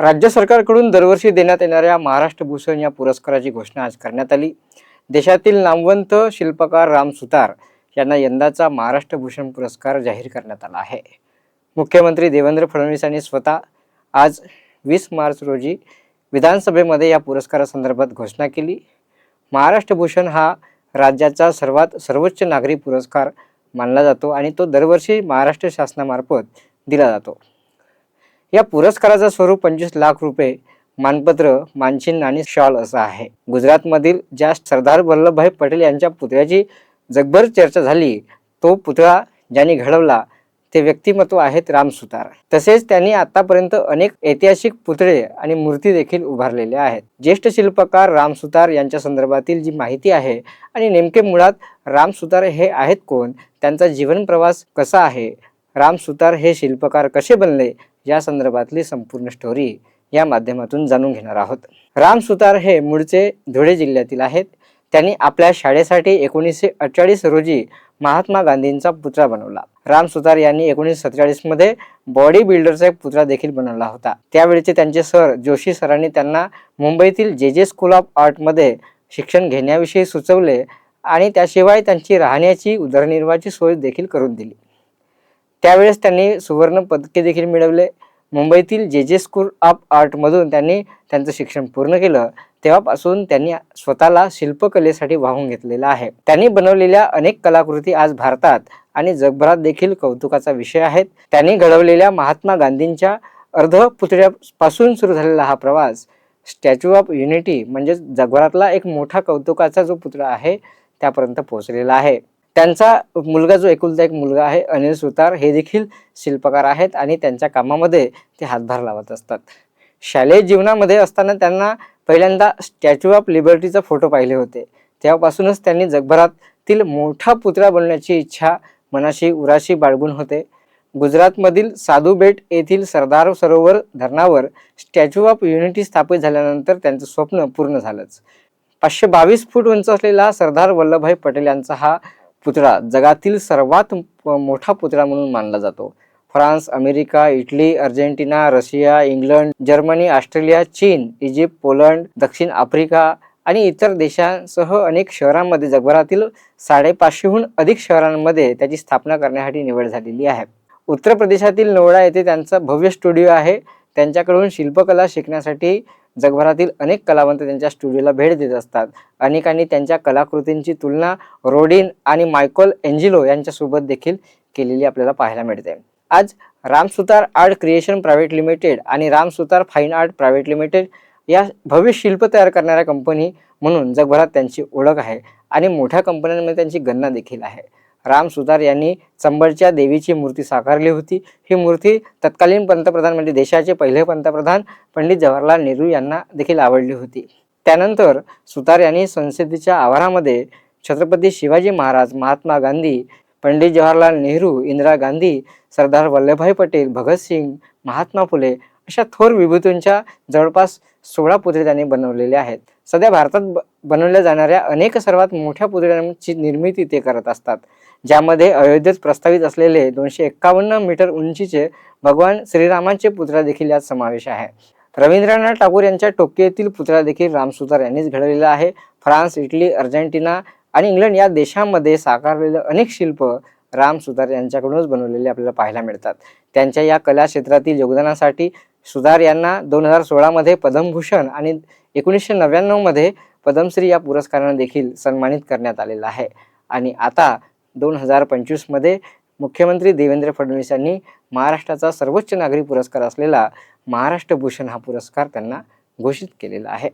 राज्य सरकारकडून दरवर्षी देण्यात येणाऱ्या महाराष्ट्र भूषण या पुरस्काराची घोषणा आज करण्यात आली. देशातील नामवंत शिल्पकार राम सुतार यांना यंदाचा महाराष्ट्र भूषण पुरस्कार जाहीर करण्यात आला आहे. मुख्यमंत्री देवेंद्र फडणवीस यांनी स्वतः आज वीस मार्च रोजी विधानसभेमध्ये या पुरस्कारासंदर्भात घोषणा केली. महाराष्ट्र भूषण हा राज्याचा सर्वात सर्वोच्च नागरी पुरस्कार मानला जातो आणि तो दरवर्षी महाराष्ट्र शासनामार्फत दिला जातो. या पुरस्काराचं स्वरूप पंचवीस लाख रुपये मानपत्र मानचिन्ह आणि शॉल असं आहे. गुजरातमधील ज्या सरदार वल्लभभाई पटेल यांच्या पुतळ्याची जगभर चर्चा झाली तो पुतळा ज्यांनी घडवला ते व्यक्तिमत्व आहेत रामसुतार तसेच त्यांनी आतापर्यंत अनेक ऐतिहासिक पुतळे आणि मूर्ती देखील उभारलेल्या आहेत. ज्येष्ठ शिल्पकार रामसुतार यांच्या संदर्भातील जी माहिती आहे आणि नेमके मुळात रामसुतार हे आहेत कोण त्यांचा जीवन प्रवास कसा आहे रामसुतार हे शिल्पकार कसे बनले या संदर्भातली संपूर्ण स्टोरी या माध्यमातून जाणून घेणार आहोत. राम सुतार हे मूळचे धुळे जिल्ह्यातील आहेत. त्यांनी आपल्या शाळेसाठी एकोणीसशे अठ्ठेचाळीस रोजी महात्मा गांधींचा पुतळा बनवला. राम सुतार यांनी एकोणीसशे सत्तेचाळीसमध्ये बॉडी बिल्डरचा एक पुतळा देखील बनवला होता. त्यावेळेचे त्यांचे सर जोशी सरांनी त्यांना मुंबईतील जे जे स्कूल ऑफ आर्टमध्ये शिक्षण घेण्याविषयी सुचवले आणि त्याशिवाय त्यांची राहण्याची उदरनिर्वाहाची सोय देखील करून दिली. त्यावेळेस त्यांनी सुवर्ण पदके देखील मिळवले. मुंबईतील जे जे स्कूल ऑफ आर्टमधून त्यांनी त्यांचं शिक्षण पूर्ण केलं तेव्हापासून त्यांनी स्वतःला शिल्पकलेसाठी वाहून घेतलेला आहे. त्यांनी बनवलेल्या अनेक कलाकृती आज भारतात आणि जगभरात देखील कौतुकाचा विषय आहेत. त्यांनी घडवलेल्या महात्मा गांधींच्या अर्ध पुतळ्यापासून सुरू झालेला हा प्रवास स्टॅच्यू ऑफ युनिटी म्हणजे जगभरातला एक मोठा कौतुकाचा जो पुतळा आहे त्यापर्यंत पोहोचलेला आहे. त्यांचा मुलगा जो एकुलता एक मुलगा आहे अनिल सुतार हे देखील शिल्पकार आहेत आणि त्यांच्या कामामध्ये ते हातभार लावत असतात. शालेय जीवनामध्ये असताना त्यांना पहिल्यांदा स्टॅच्यू ऑफ लिबर्टीचा फोटो पाहिले होते. तेव्हापासूनच त्यांनी जगभरातील मोठा पुतळा बनण्याची इच्छा मनाशी उराशी बाळगून होते. गुजरातमधील साधू बेट येथील सरदार सरोवर धरणावर स्टॅच्यू ऑफ युनिटी स्थापित झाल्यानंतर त्यांचं स्वप्न पूर्ण झालंच. पाचशे बावीस फूट उंच असलेला सरदार वल्लभभाई पटेल यांचा हा पुतळा जगातील सर्वात मोठा पुतळा म्हणून मानला जातो. France America Italy Argentina Russia England Germany Australia चीन इजिप्त पोलंड दक्षिण आफ्रिका आणि इतर देशांसह अनेक शहरांमध्ये जगभरातील साडेपाचशेहून अधिक शहरांमध्ये त्याची स्थापना करण्यासाठी निवड झालेली आहे. उत्तर प्रदेशातील नोएडा येथे त्यांचा भव्य स्टुडिओ आहे. त्यांच्याकडून शिल्पकला शिकण्यासाठी जगभरातील अनेक कलावंत त्यांच्या स्टुडिओला भेट देत असतात. अनेकांनी त्यांच्या कलाकृतींची तुलना रोडिन आणि मायकल एंजिलो यांच्यासोबत देखील केलेली आपल्याला पाहायला मिळते. आज Ramsutar art creation private limited आणि Ramsutar fine art private limited या भव्य शिल्प तयार करणाऱ्या कंपनी म्हणून जगभरात त्यांची ओळख आहे आणि मोठ्या कंपन्यांमध्ये त्यांची गणना देखील आहे. राम सुतार यांनी चंबळच्या देवीची मूर्ती साकारली होती. ही मूर्ती तत्कालीन पंतप्रधान म्हणजे देशाचे पहिले पंतप्रधान पंडित जवाहरलाल नेहरू यांना देखील आवडली होती. त्यानंतर सुतार यांनी संसदेच्या आवारामध्ये छत्रपती शिवाजी महाराज महात्मा गांधी पंडित जवाहरलाल नेहरू इंदिरा गांधी सरदार वल्लभभाई पटेल भगतसिंग महात्मा फुले अशा थोर विभूतींच्या जवळपास सोळा पुतळे त्यांनी बनवलेले आहेत. सध्या भारतात ब- बनवल्या जाणाऱ्या अनेक सर्वात मोठ्या पुतळ्यांची निर्मिती ते करत असतात. ज्यामध्ये अयोध्येत प्रस्तावित असलेले दोनशे एक्कावन्न मीटर उंचीचे भगवान श्रीरामांचे पुतळा देखील यात समावेश आहे. रवींद्रनाथ टागोर यांच्या टोकियो पुतळा देखील रामसुतार यांनीच घडवलेला आहे. फ्रान्स इटली अर्जेंटिना आणि इंग्लंड या देशांमध्ये साकारलेले अनेक शिल्प राम सुतार यांच्याकडूनच बनवलेले आपल्याला पाहायला मिळतात. त्यांच्या या कला क्षेत्रातील योगदानासाठी सुधार यांना दोन हजार सोळामध्ये पद्मभूषण आणि एकोणीसशे नव्याण्णवमध्ये पद्मश्री या पुरस्कारानं देखील सन्मानित करण्यात आलेला आहे. आणि आता दोन हजार पंचवीसमध्ये मुख्यमंत्री देवेंद्र फडणवीस यांनी महाराष्ट्राचा सर्वोच्च नागरी पुरस्कार असलेला महाराष्ट्र भूषण हा पुरस्कार त्यांना घोषित केलेला आहे.